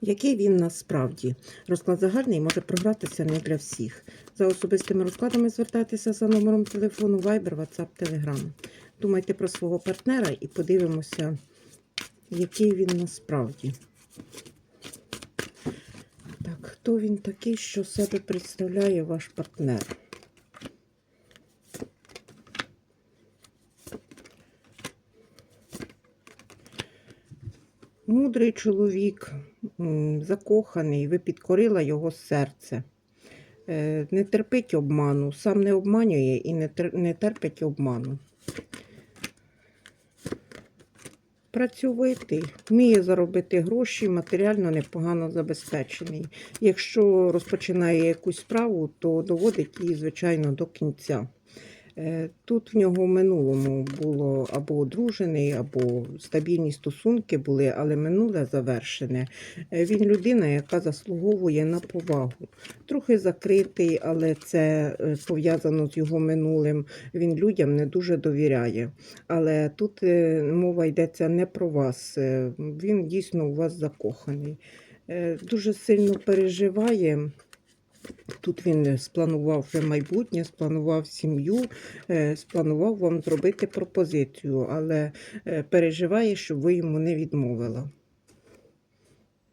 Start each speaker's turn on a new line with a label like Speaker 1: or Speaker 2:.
Speaker 1: Який він насправді? Розклад загальний може програтися не для всіх. За особистими розкладами звертайтеся за номером телефону Viber, WhatsApp, Telegram. Думайте про свого партнера і подивимося, який він насправді. Так, хто він такий, що себе представляє ваш партнер? Мудрий чоловік, закоханий, ви підкорила його серце. Е, Не терпить обману, сам не обманює і не терпить обману. Працьовитий, вміє заробити гроші, матеріально непогано забезпечений. Якщо розпочинає якусь справу, то доводить її, звичайно, до кінця. Е, Тут в нього в минулому було або одружений, або стабільні стосунки були, але минуле завершене. Е, Він людина, яка заслуговує на повагу. Трохи закритий, але це е, пов'язано з його минулим. Він людям не дуже довіряє. Але тут мова йдеться не про вас. Він дійсно у вас закоханий. Дуже сильно переживає. Тут він спланував вже майбутнє, спланував сім'ю, е, спланував вам зробити пропозицію, але е, переживає, щоб ви йому не відмовила.